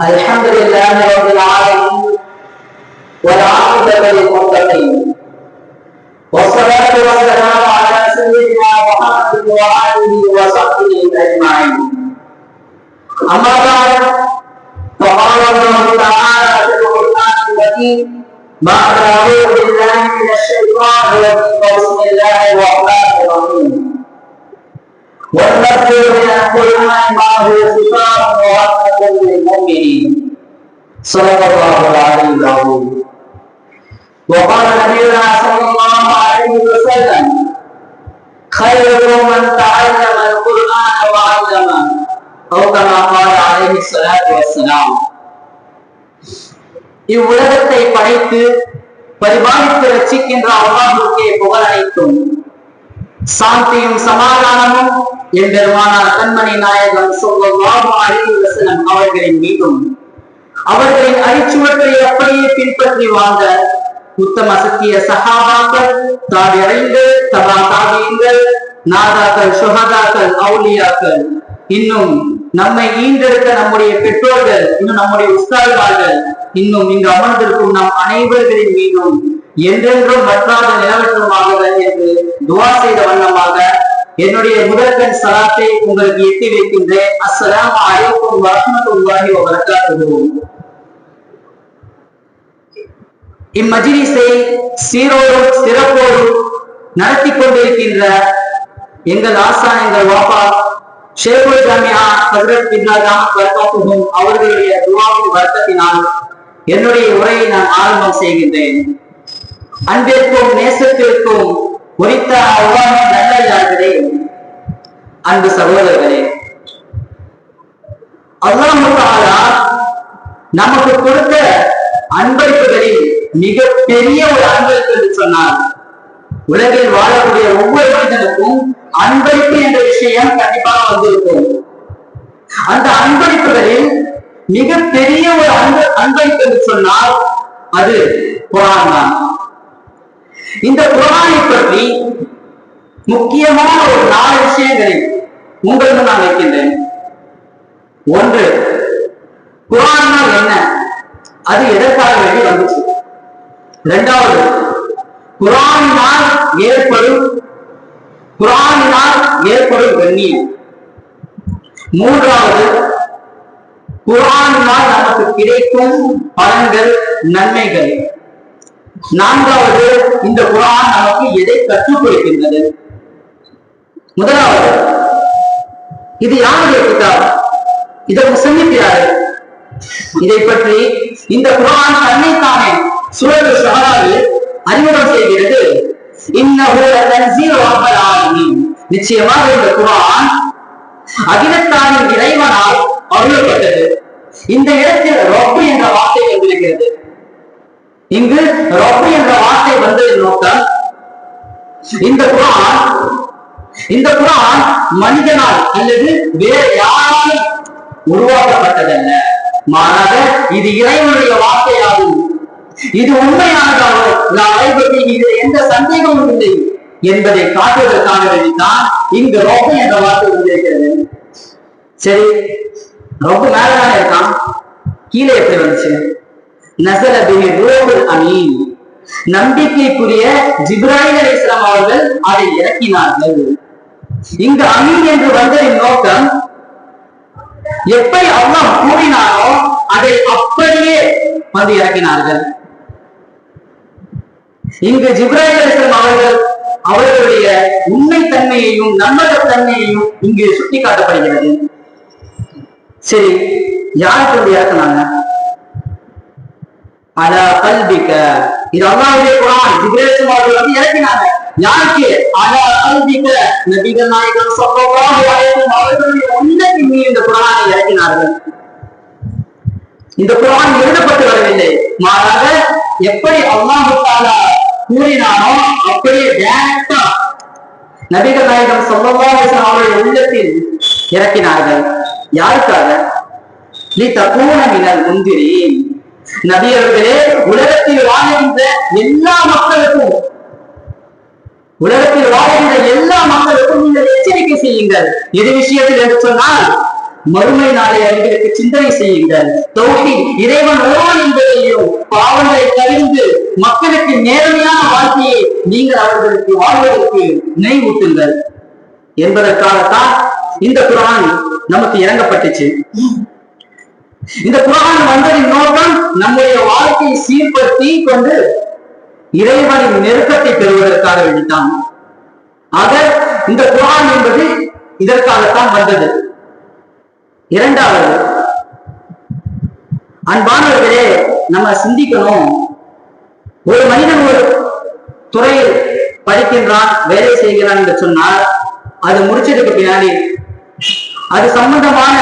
الحمد لله رب العالمين والعاقبة للمتقين والصلاة والسلام على سيدنا محمد وآله وصحبه أجمعين. أما بعد فقال الله تعالى في القرآن الكريم بعد أعوذ بالله من الشيطان الرجيم. بسم الله الرحمن الرحيم. والنبي من القرآن ما هو شفاء ورحمة للمؤمنين صدق الله العلي العظيم وقال نبينا صلى الله عليه وسلم خيركم من تعلم القرآن وعلمه أو كما قال عليه الصلاة والسلام இவ்வுலகத்தை படைத்து பரிபாலித்து ரட்சிக்கின்ற அல்லாஹுக்கே புகழ் அனைத்தும் சாந்தியும் சமாதானமும் என் பெருமானார் கண்மணி நாயகம் சொல்லும் அவர்களின் மீதும். அவர்களின் அரிச்சுவற்றை அப்படியே பின்பற்றி வாழ்ந்த உத்தம சத்திய சஹாபாக்கள் தாபியங்கள் தபா தாபியங்கள் நாதாக்கள் சுஹதாக்கள் அவுலியாக்கள் இன்னும் நம்மை ஈண்டெடுத்த நம்முடைய பெற்றோர்கள் இன்னும் நம்முடைய உஸ்தாதுமார்கள் இன்னும் இங்கு அமர்ந்திருக்கும் நம் அனைவர்களின் மீதும் என்றென்றும் வற்றாத நிலவற்றமாக என்று துவா செய்த வண்ணமாக என்னுடைய முதற்கண் சலாத்தை உங்களுக்கு எட்டி வைக்கின்றேன். அஸ்ஸலாம் அலைக்கும் வரஹ்மத்துல்லாஹி வ பரக்காத்துஹு இம்மஜிலிஸை சீரோடும் சிறப்போடும் நடத்தி கொண்டிருக்கின்ற எங்கள் ஆசா எங்கள் வாப்பா ஷேகுல் ஜாமியா ஹசரத் இப்ராஹிம் பரக்காத்துஹும் அவர்களுடைய துவாவின் வர்க்கத்தினால் என்னுடைய உரையை நான் ஆரம்பம் செய்கின்றேன். அன்பிற்கும் நேசத்திற்கும் உரித்த நல்ல நல்லே அன்பு சகோதரர்களே அல்லாஹ் நமக்கு கொடுத்த அன்பளிப்புகளில் மிக பெரிய ஒரு அன்பளிப்பு என்று சொன்னார் உலகில் வாழக்கூடிய ஒவ்வொரு மனிதனுக்கும் அன்பளிப்பு என்ற விஷயம் கண்டிப்பாக வந்திருக்கும். அந்த அன்பளிப்புகளில் மிக பெரிய ஒரு அன்பு அன்பளிப்பு என்று சொன்னால் அது குரான் தான். இந்த குரானை பற்றி முக்கியமான ஒரு நாலு விஷயங்களை உங்களுக்கு நான் வைக்கின்றேன். ஒன்று குரான்னா என்ன? அது எதற்காக வேண்டி வந்துச்சு? இரண்டாவது குரானினால் ஏற்படும் குரானினால் ஏற்படும் கண்ணியம். மூன்றாவது குரானினால் நமக்கு கிடைக்கும் பலன்கள் நன்மைகள். நான்காவது இந்த குரான் நமக்கு எதை கற்றுக் கொடுக்கின்றது முதலாவது இது யாருடைய கிதாப்? இதை முசன்னிக்கிறாரு இதை பற்றி இந்த குரான் தன்னைத்தானே சூழல் சஹராவில் அறிமுகம் செய்கிறது. நிச்சயமாக இந்த குரான் அகிலத்தாரின் இறைவனால் அருளப்பட்டது. இந்த இடத்தில் ரப்பு என்ற வார்த்தை வந்திருக்கிறது. இங்கு ரப்பு என்ற வார்த்தை வந்ததின் நோக்கம். இந்த குரான் இந்த குரான் மனிதனால் அல்லது வேறு யாராலும் உருவாக்கப்பட்டதல்ல. மாறாக இது இறைவனுடைய வார்த்தையாகும். இது உண்மையானதாகும் அனைவருக்கு இது எந்த சந்தேகமும் இல்லை என்பதை காட்டுவதற்காக வேண்டித்தான் இங்கு ரொம்ப என்ற வார்த்தை வந்திருக்கிறது. சரி ரொம்ப மேலதானே இருக்கான்? கீழே எப்படி வந்துச்சு? நசல பிஹி ரூஹுல் அமீன். நம்பிக்கைக்குரிய ஜிப்ராஹிம் அலிஸ்லாம் அவர்கள் அதை இறக்கினார்கள். இங்கு அமீன் என்று வந்ததின் நோக்கம் எப்படி அல்லாஹ் கூறினாரோ அதை அப்படியே வந்து இறக்கினார்கள். இங்கு ஜிப்ராஹிம் அலிஸ்லாம் அவர்கள் அவர்களுடைய உண்மைத்தன்மையையும் நம்பகத்தன்மையையும் இங்கு சுட்டிக்காட்டப்படுகிறது. சரி யாருக்கு வந்து இறக்குனாங்க? அல கல்விக்க இது அல்லாஹ்வுடைய குர்ஆன் ஜிப்ரீல் அவர்கள் வந்து இறக்கினாங்க. யாருக்கு? அல கல்விக்க நபிகள் நாயகம் ஸல்லல்லாஹு அலைஹி வஸல்லம் அவர்களுடைய உள்ளத்தின் மீது இந்த குர்ஆனை இறக்கினார்கள். இந்த குரான் எழுதப்பட்டு வரவில்லை. மாறாக எப்படி அல்லாஹ் தஆலா கூறினானோ அப்படியே டைரக்டா நபிகள் நாயகம் ஸல்லல்லாஹு அலைஹி அவருடைய உள்ளத்தில் இறக்கினார்கள். யாருக்காக? நீ தக்கூன மினல் முந்திரீன் நபியர்களே உலகத்தில் வாழ்கின்ற எல்லா மக்களுக்கும் உலகத்தில் வாழ்கின்ற எல்லா மக்களுக்கும் நீங்கள் எச்சரிக்கை செய்யுங்கள். எது விஷயத்தில் என்று சொன்னால் மறுமை நாளை அறிவிற்கு சிந்தனை செய்யுங்கள். தௌஹி இறைவன் ஒருவன் என்பதையும் பாவங்களை கழிந்து மக்களுக்கு நேர்மையான வாழ்க்கையை நீங்கள் அவர்களுக்கு வாழ்வதற்கு நினைவூட்டுங்கள். என்பதற்காகத்தான் இந்த குரான் நமக்கு இறங்கப்பட்டுச்சு. இந்த குரான் வந்ததின் நோக்கம் நம்முடைய வாழ்க்கையை சீர்படுத்தி கொண்டு இறைவனின் நெருக்கத்தை பெறுவதற்காக வேண்டித்தான். ஆக இந்த குரான் என்பது இதற்காகத்தான் வந்தது. இரண்டாவது அன்பானவர்களே நம்ம சிந்திக்கணும். ஒரு மனிதன் ஒரு துறையில் படிக்கின்றான் வேலை செய்கிறான் என்று சொன்னால் அது முடிச்சதுக்கு பின்னாடி அது சம்பந்தமான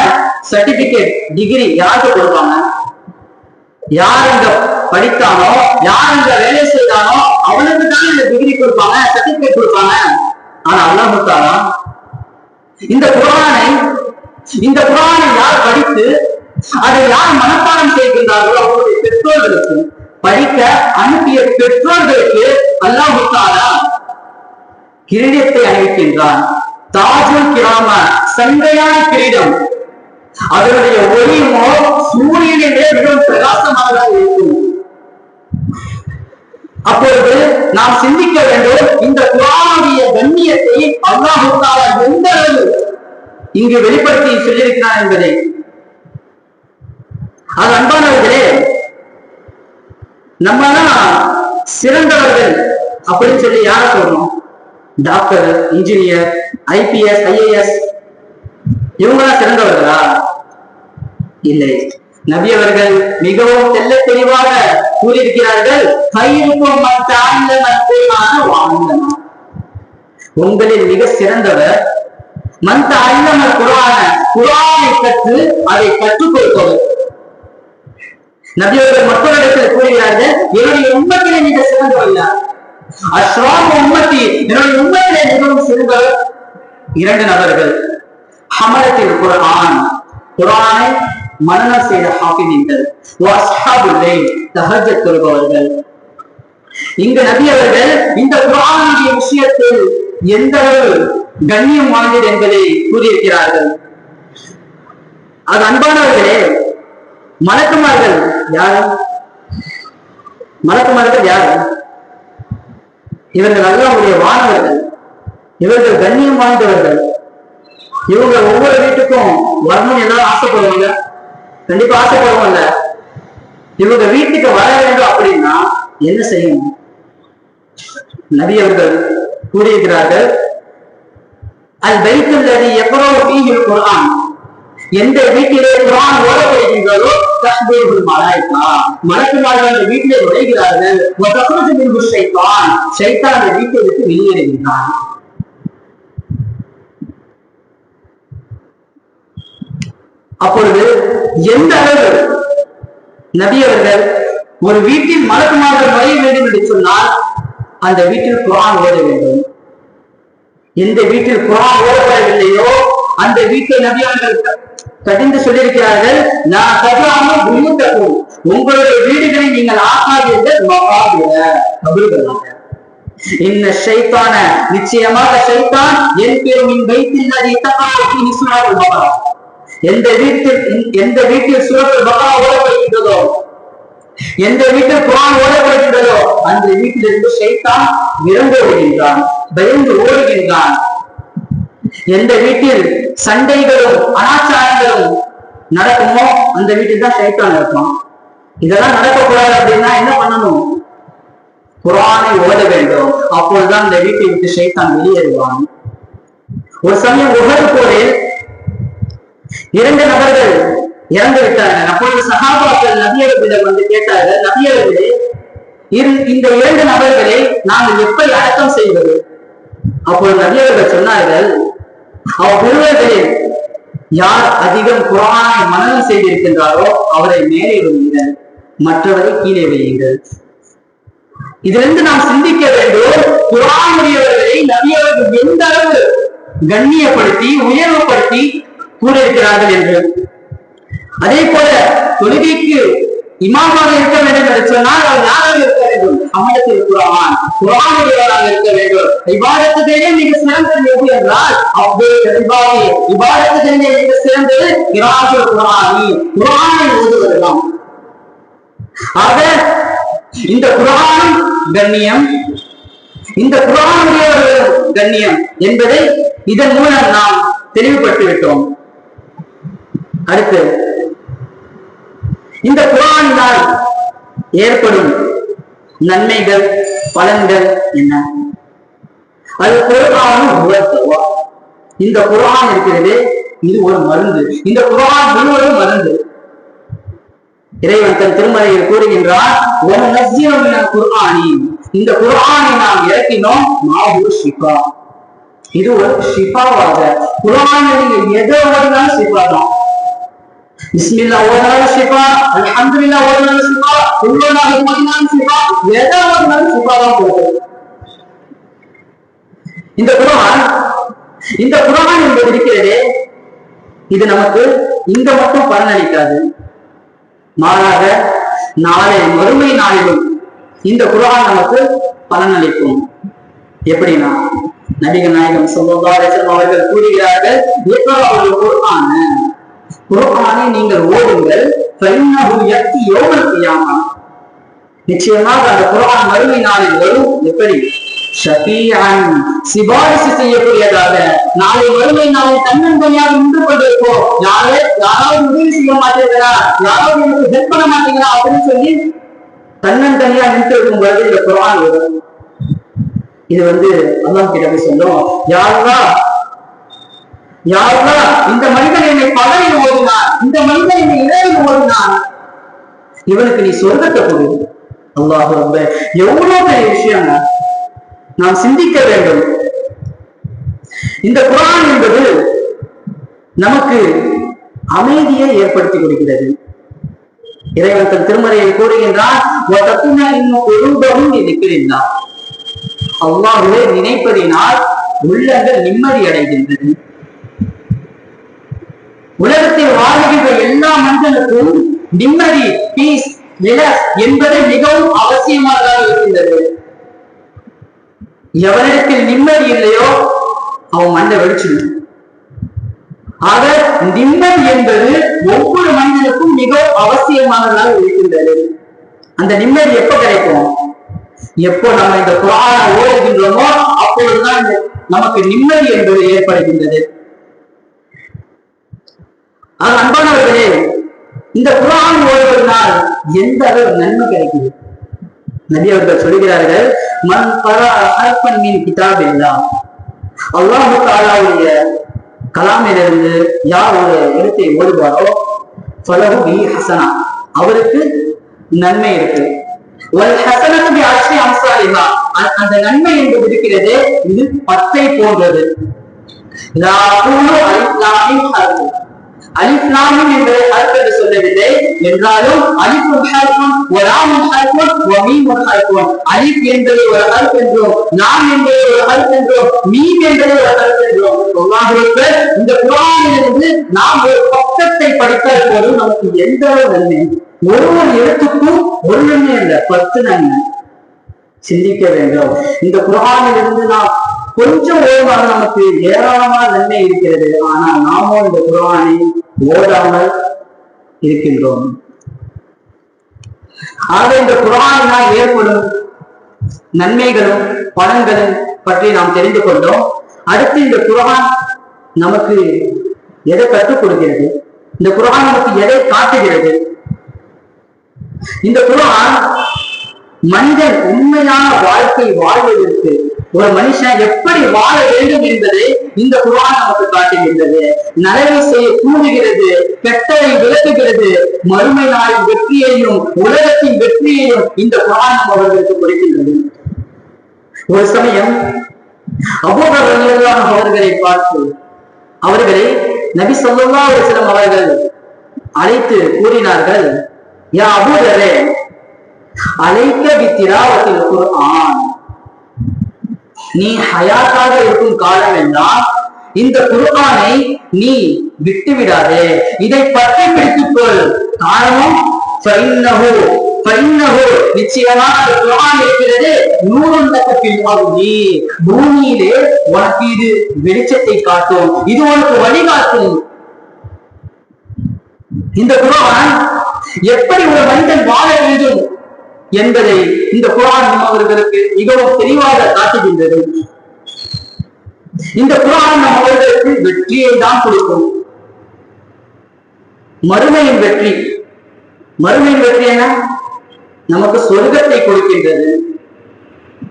சர்டிபிகேட் டிகிரி யாருக்கு கொடுப்பாங்க? யார் இங்க படித்தானோ யார் இங்க வேலை செய்தானோ அவனுக்கு தான் இந்த டிகிரி கொடுப்பாங்க சர்டிபிகேட் கொடுப்பாங்க. ஆனா அல்லாஹ் இந்த குரானை இந்த குரானை யார் படித்து அதை யார் மனப்பாடம் செய்கின்றார்களோ அவருடைய பெற்றோர்களுக்கு படிக்க அனுப்பிய பெற்றோர்களுக்கு அல்லாஹ் தாலா கிரீடத்தை அணிவிக்கின்றான். தாஜுல் கிராம சங்கையான கிரீடம். அதனுடைய ஒளியுமோ சூரியனை விட மிகவும் பிரகாசமாக இருக்கும். அப்பொழுது நாம் சிந்திக்க வேண்டும் இந்த குரானுடைய கண்ணியத்தை அல்லாஹு எந்த அளவு இங்கு வெளிப்படுத்தி சொல்லியிருக்கிறார் என்பதை. அது அன்பானவர்களே நம்மலாம் சிறந்தவர்கள் அப்படின்னு சொல்லி யார சொல்றோம்? டாக்டர் இன்ஜினியர் ஐபிஎஸ் ஐஏஎஸ் இவங்களாம் சிறந்தவர்களா? இல்லை. நபி அவர்கள் மிகவும் தெல்ல தெளிவாக கூறியிருக்கிறார்கள் கையிருக்கும் உங்களில் மிக சிறந்தவர் மந்த அல்லம குரான குரானை கற்று அதை கற்றுக் கொடுத்தவர். நபியவர்கள் மக்களிடத்தில் கூறுகிறார்கள் என்னுடைய உண்மத்திலே மிக சிறந்தவர் இல்லை அஸ்ராம் உண்மத்தி என்னுடைய உண்மத்திலே மிகவும் சிறந்தவர். இரண்டு நபர்கள் ஹமலத்தில் குரான் குரானை மனநா செய்த ஹாஃபிதீன்கள் தஹஜத் தொழுபவர்கள். இங்கு நபி அவர்கள் இந்த குரானுடைய விஷயத்தில் எந்த அளவு கண்ணியம் வாய்ந்தது என்பதை கூறியிருக்கிறார்கள். அது அன்பானவர்களே மலக்குமார்கள் யார்? மலக்குமார்கள் யார்? இவர்கள் அல்லாவுடைய வானவர்கள். இவர்கள் கண்ணியம் வாய்ந்தவர்கள். இவங்க ஒவ்வொரு வீட்டுக்கும் வரணும்னு எல்லாரும் ஆசைப்படுவாங்க கண்டிப்பா ஆசைப்படுவாங்க இவங்க வீட்டுக்கு வர வேண்டும் அப்படின்னா என்ன செய்யணும்? நபி அவர்கள் கூறியிருக்கிறார்கள் அல் பைத்துள்ளது எவ்வளவு ஃபீஹில் குரான் எந்த வீட்டிலே குரான் ஓதப்படுகின்றதோ தஸ்பீஹுல் மலாயிகா. மலக்குமார்கள் அந்த வீட்டிலே நுழைகிறார்கள். வ தக்ருஜு மின்ஹு ஷைத்தான். ஷைத்தான் அந்த வீட்டை விட்டு வெளியேறுகின்றான். அப்பொழுது எந்த அளவு நபி அவர்கள் ஒரு வீட்டில் மலக்குமார்கள் நுழைய வேண்டும் என்று சொன்னால் அந்த வீட்டில் குரான் ஓத வேண்டும். எந்த வீட்டில் குரான் ஓடப்படவில்லையோ அந்த வீட்டை நபி அவர்கள் கடிந்து சொல்லியிருக்கிறார்கள் நான் கதாமல் உயிர்த்தக்கும் உங்களுடைய வீடுகளை நீங்கள் ஆக்காதீர்கள் மகாபிர கபறுகளாக இன்ன நிச்சயமாக சைத்தான் என் பெரும் வைத்தில்லதை தப்பாக்கி நிசுரால் மகா எந்த வீட்டில் எந்த வீட்டில் சூரத்தில் மகா ஓடப்படுகின்றதோ எந்த வீட்டில் குரான் ஓடப்படுகின்றதோ அந்த வீட்டிலிருந்து சைத்தான் இறந்து ஓடுகின்றான் பயந்து ஓடுகின்றான். எந்த வீட்டில் சண்டைகளும் அனாச்சாரங்களும் நடக்குமோ அந்த வீட்டில் தான் சைத்தான் இருப்பான். இதெல்லாம் நடக்கக்கூடாது அப்படின்னா என்ன பண்ணணும்? குரானை ஓத வேண்டும். அப்பொழுதுதான் அந்த வீட்டை விட்டு சைத்தான் வெளியேறுவான். ஒரு சமயம் உகது போரில் இரண்டு நபர்கள் இறந்து விட்டார்கள் அப்பொழுது சகாபாக்கள் நபியர்களிடம் வந்து கேட்டார்கள் நபியர்களே இரு- இந்த இரண்டு நபர்களை நாங்கள் எப்படி அடக்கம் செய்வது? அப்பொழுது நபியர்கள் சொன்னார்கள் அவ்விருவர்களில் யார் அதிகம் குரானை மனனம் செய்திருக்கின்றாரோ அவரை மேலே வையுங்கள் மற்றவரை கீழே வையுங்கள். இதிலிருந்து நாம் சிந்திக்க வேண்டும். குரானுடையவர்களை நபியவர்கள் எந்த அளவு கண்ணியப்படுத்தி உயர்வுபடுத்தி கூறியிருக்கிறார்கள் என்று. அதே போல தொழுகைக்கு இமாமாக இருக்க வேண்டும் என்று சொன்னால் அவர் யாராக இருக்க வேண்டும்? அமலத்தில் குரான் குரானுடையவராக இருக்க வேண்டும். இவ்வாறத்துகளே மிக சிறந்தது எது என்றால் அவ்வே இபாதி. இவ்வாறத்துகளே மிக சிறந்தது இராசு குரானி குரானை ஓதுவதுதான். ஆக இந்த குரானும் கண்ணியம். இந்த குரானுடைய கண்ணியம் என்பதை இதன் மூலம் நாம் தெளிவுபட்டு விட்டோம் அடுத்து இந்த குரானினால் ஏற்படும் நன்மைகள் பலன்கள் என்ன? அது குரானும் இந்த குரான் இருக்கிறது இது ஒரு மருந்து. இந்த குரான் முழுவதும் மருந்து. இறைவன் தன் திருமலையில் கூறுகின்றார் குர்ஆனி." இந்த குரானை நாம் இறக்கினோம் மாஹு ஷிஃபா. இது ஒரு ஷிபாவாக குரான் நீங்க எதை ஓடினாலும் தான். بسم الله ஓடினாலும் ஷிஃபா அல்ஹம்துலில்லாஹ் ஓடினாலும் ஷிஃபா குல்லுல்லாஹ் ஓடினாலும் ஷிஃபா எதை ஓடினாலும் ஷிஃபா தான் போகுது இந்த குரான் இந்த குரான் என்பது இருக்கிறதே இது நமக்கு இங்க மட்டும் பலனளிக்காது. மாறாக நாளை மறுமை நாளிலும் இந்த குரான் நமக்கு பலனளிக்கும். எப்படின்னா நடிகர் நாயகம் சொல்லலாம் அவர்கள் கூறுகிறார்கள் இயற்கையாக குரான குரானை நீங்கள் ஓடுங்கள் நிச்சயமாக அந்த குரான் மறுமை நாளில் வரும். எப்படி? சிபாரிசு செய்யக்கூடியதாக. நாளை மறுமை நாளை தன்னந்தனியாக நின்று கொண்டிருப்போம் யாரே யாராவது உதவி செய்ய மாட்டேங்கிறா யாராவது எனக்கு ஹெல்ப் பண்ண மாட்டேங்கிறா அப்படின்னு சொல்லி தன்னந்தனியா நின்று இருக்கும் பொழுது இந்த குரான் வரும் இது வந்து அல்லாஹ் கிட்ட போய் சொல்லும். யாரெல்லாம் யாரா இந்த மனிதன் என்னை பகலில் ஓடினான் இந்த மனிதன் என்னை இடையில் ஓடினான். இவனுக்கு நீ சொர்க்கத்தை கொடு. அல்லாஹ் ரொம்ப எவ்வளவு பெரிய விஷயம் நாம் சிந்திக்க வேண்டும். இந்த குரான் என்பது நமக்கு அமைதியை ஏற்படுத்தி கொடுக்கிறது. இறைவன் தன் திருமறையை கூறுகின்றான் குழுபமும் அல்லாஹுவே நினைப்பதினால் உள்ளங்கள் நிம்மதி அடைகின்றது உலகத்தில் வாழ்கின்ற எல்லா மனிதனுக்கும் நிம்மதி பீஸ் ரிலாக்ஸ் என்பது மிகவும் அவசியமானதாக இருக்கின்றது. எவரிடத்தில் நிம்மதி இல்லையோ அவன் மண்டை வெடிச்சிடும். ஆக நிம்மதி என்பது ஒவ்வொரு மனிதனுக்கும் மிகவும் அவசியமானதாக இருக்கின்றது. அந்த நிம்மதி எப்ப கிடைக்கும்? எப்போ நம்ம இந்த குரான ஓடுகின்றோமோ அப்பொழுதுதான் நமக்கு நிம்மதி என்பது ஏற்படுகின்றது. ஆக அன்பானவர்களே இந்த குரான் ஓடுவதனால் எந்த அளவு நன்மை கிடைக்குது? நபி அவர்கள் சொல்கிறார்கள் மன் பரா ஹர்பன் மீன் கிதாப் எல்லாம் அல்லாஹு தாலாவுடைய கலாமிலிருந்து யார் ஒரு எழுத்தை ஓடுவாரோ பலகு பி ஹசனா. அவருக்கு நன்மை இருக்கு. வல் ஹசனத்து அந்த நன்மை என்று இருக்கிறது இது பத்தை போன்றது. அலிப்லாமும் என்பதை ஹர்ஃப் சொல்லவில்லை. என்றாலும் அலிஃபுன் ஹர்ஃபுன் ஒராமும் லாமுன் ஒமீமும் வ அலிப் என்பதை ஒரு ஹர்ஃப் என்றும் நாம் என்பதை ஒரு ஹர்ஃப் என்றும் மீம் என்பதை ஒரு ஹர்ஃப் என்றும். அல்லாஹ் இந்த குரானிலிருந்து நாம் ஒரு பக்கத்தை படித்தால் போதும் நமக்கு எந்த அளவு நன்மை. ஒரு ஒரு எழுத்துக்கும் ஒரு நன்மை இல்லை பத்து நன்மை. சிந்திக்க வேண்டும். இந்த குரானிலிருந்து நாம் கொஞ்சம் ஓய்வாக நமக்கு ஏராளமான நன்மை இருக்கிறது. ஆனால் நாமும் இந்த குரானை ஓடாமல் இருக்கின்றோம். ஆக இந்த குரானினால் ஏற்படும் நன்மைகளும் பலன்களும் பற்றி நாம் தெரிந்து கொண்டோம். அடுத்து இந்த குரான் நமக்கு எதை கற்றுக் கொடுக்கிறது? இந்த குரான் நமக்கு எதை காட்டுகிறது? இந்த குரான் மனிதன் உண்மையான வாழ்க்கை வாழ்வதற்கு ஒரு மனுஷன் எப்படி வாழ வேண்டும் என்பதை இந்த குரான் நமக்கு காட்டுகின்றது. நலவை செய்ய கூறுகிறது கெட்டதை விளக்குகிறது மறுமை நாளின் வெற்றியையும் உலகத்தின் வெற்றியையும் இந்த குரான் அவர்களுக்கு கொடுக்கின்றது. ஒரு சமயம் அபூபக்கர் அவர்களை பார்த்து அவர்களை நபி சொல்லா ஒரு சிலம் அவர்கள் அழைத்து கூறினார்கள் யா அபூதரே அழைக்க வித்திராவத்தில் குர்ஆன். நீ ஹயாத்தாக இருக்கும் காலம் எல்லாம் இந்த குர்பானை நீ விட்டு விடாதே இதை பற்றி பிடித்துக்கொள் காரணம் நிச்சயமாக அந்த குரான் இருக்கிறது நூறுண்டக்கு பின்வாங்கி பூமியிலே உனக்கு வெளிச்சத்தை காட்டும். இது உனக்கு வழிகாட்டும். இந்த குரான் எப்படி ஒரு மனிதன் வாழ வேண்டும்? என்பதை இந்த குரான் நம்மவர்களுக்கு மிகவும் தெளிவாக காட்டுகின்றது. இந்த குரான் நம்மவர்களுக்கு வெற்றியை தான் கொடுக்கும். மறுமையின் வெற்றி. மறுமையின் வெற்றி என்ன? நமக்கு சொர்க்கத்தை கொடுக்கின்றது.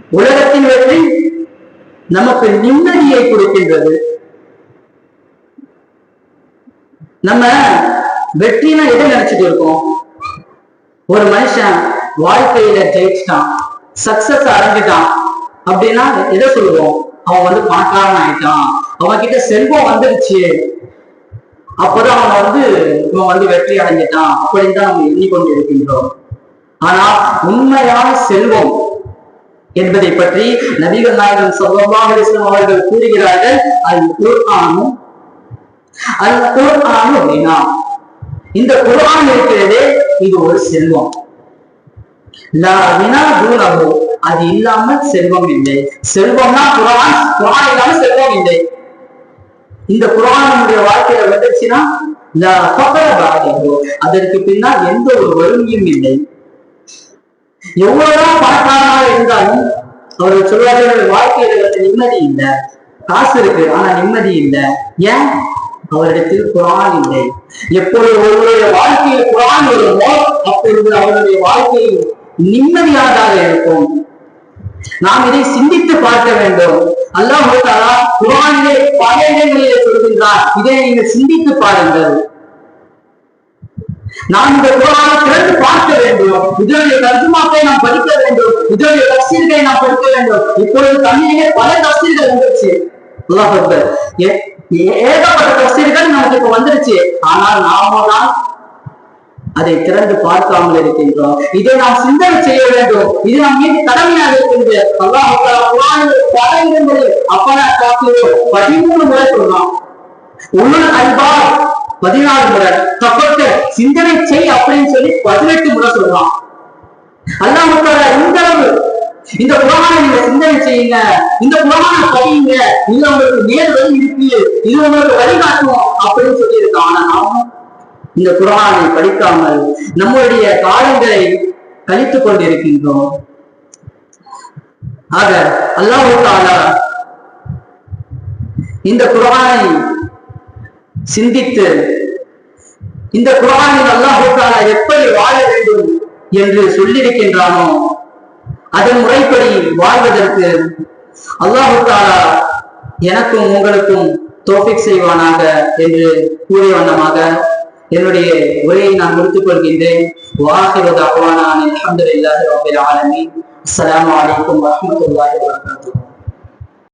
உலகத்தின் வெற்றி நமக்கு நிம்மதியை கொடுக்கின்றது. நம்ம வெற்றினா எதை நினைச்சிட்டு இருக்கோம்? ஒரு மனுஷன் வாழ்க்கையில ஜெயிச்சிட்டான். சக்சஸ் அடைஞ்சிட்டான். அப்படின்னா எதை சொல்லுவோம்? அவன் வந்து பணக்காரன் ஆயிட்டான். அவன் கிட்ட செல்வம் வந்துருச்சு. அப்பதான் அவன் வந்து இவன் வந்து வெற்றி அடைஞ்சிட்டான். அப்படின்னு தான் நம்ம எண்ணிக்கொண்டு இருக்கின்றோம். ஆனா உண்மையான செல்வம் என்பதை பற்றி நபிகள் நாயகன் ஸல்லல்லாஹு அவர்கள் கூறுகிறார்கள். அல் குர்ஆனும் அல் குர்ஆனும் அப்படின்னா இந்த குர்ஆன் இருக்கிறதே இது ஒரு செல்வம். அது இல்லாமல் செல்வம் இல்லை. செல்வம்னா குரான் குரான் இல்லாமல் செல்வம் இல்லை. இந்த குர்ஆன் நம்முடைய வாழ்க்கையில வந்துச்சுன்னா லா அதற்கு பின்னால் எந்த ஒரு வறுமையும் இல்லை. எவ்வளவுதான் பணக்காரனாக இருந்தாலும் அவர்கள் சொல்வார்கள் வாழ்க்கையில வந்து நிம்மதி இல்லை. காசு இருக்கு ஆனா நிம்மதி இல்லை. ஏன்? அவரிடத்தில் குரான் இல்லை. எப்பொழுது ஒருவருடைய வாழ்க்கையில் குரான் வருமோ அப்பொழுது அவருடைய வாழ்க்கையில் நிம்மதியானதாக இருக்கும். நாம் இதை சிந்தித்து பார்க்க வேண்டும். அல்லாஹ் குரானிலே பல இடங்களிலே சொல்கின்றார். இதை நீங்கள் சிந்தித்து பாருங்கள். நாம் இந்த குரானை திறந்து பார்க்க வேண்டும். இதனுடைய தர்ஜுமாக்களை நாம் படிக்க வேண்டும். இதனுடைய தப்சீர்களை நாம் படிக்க வேண்டும். இப்பொழுது தமிழிலே பல தப்சீர்கள் வந்துருச்சு. ஏகப்பட்ட தப்சீர்கள் நமக்கு இப்ப வந்துருச்சு. ஆனால் நாம தான் அதை திறந்து பார்க்காமல் இருக்கின்றோம். இதை நாம் சிந்தனை செய்ய வேண்டும். இது நம் மீது கடமையாக இருக்கின்றது. அல்லாஹ் அப்பனா பதிமூணு முறை சொல்றான் உள்ளுள் அன்பா பதினாறு முறை. தப்பட்டு சிந்தனை செய் அப்படின்னு சொல்லி பதினெட்டு முறை சொல்லலாம் அல்லாஹ் தஆலா இந்த அளவு இந்த புறமான நீங்க சிந்தனை செய்யுங்க. இந்த புறமான படியுங்க. இது உங்களுக்கு நேர் வழி இருக்கு. இது உங்களுக்கு வழிகாட்டும் அப்படின்னு சொல்லி இருக்கான் ஆனா நாம இந்த குரானை படிக்காமல் நம்முடைய காலங்களை கழித்துக் கொண்டிருக்கின்றோம். ஆக அல்லாஹ் தஆலா இந்த குரானை சிந்தித்து இந்த குரானில் அல்லாஹ் தஆலா எப்படி வாழ வேண்டும் என்று சொல்லியிருக்கின்றானோ அதன் முறைப்படி வாழ்வதற்கு அல்லாஹ் தஆலா எனக்கும் உங்களுக்கும் தோஃபிக் செய்வானாக என்று கூறிய வண்ணமாக என்னுடைய உரையை நான் முடித்துக் கொள்கின்றேன். வாஹிரு நான் அலமதுல்லாஹி ரப்பில் ஆலமீன். அஸ்ஸலாமு அலைக்கும் வரஹ்மத்துல்லாஹி வபரகாத்துஹு.